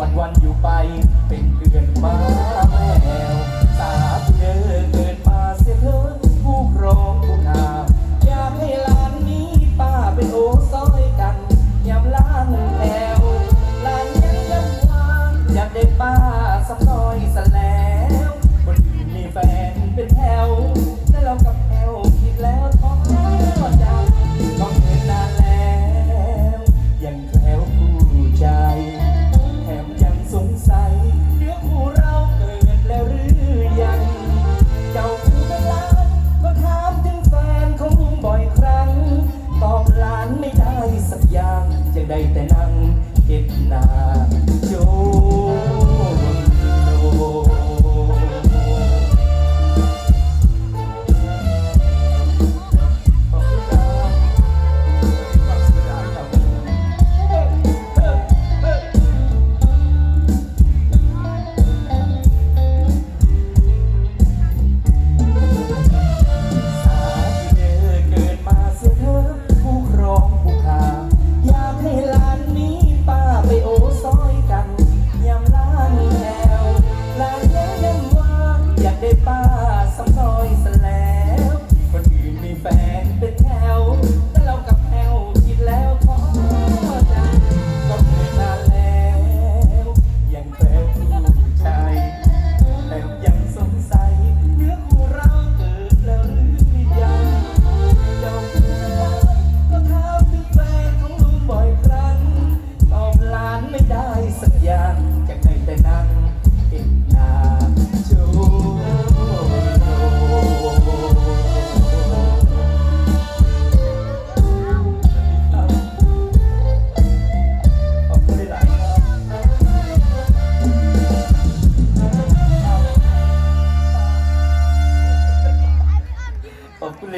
วันวันอยู่ไปเป็นเดือนมา que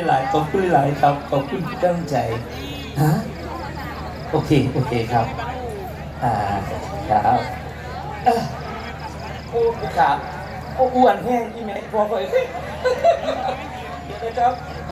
หลายๆขอบคุณหลายครับ ขอบคุณยตั้งใจฮะโอเค โอเคครับ อ่า ครับโอ้ขาโอ้อ้วนแห้งที่ไหนพอเลยเดี๋ยวนะครับ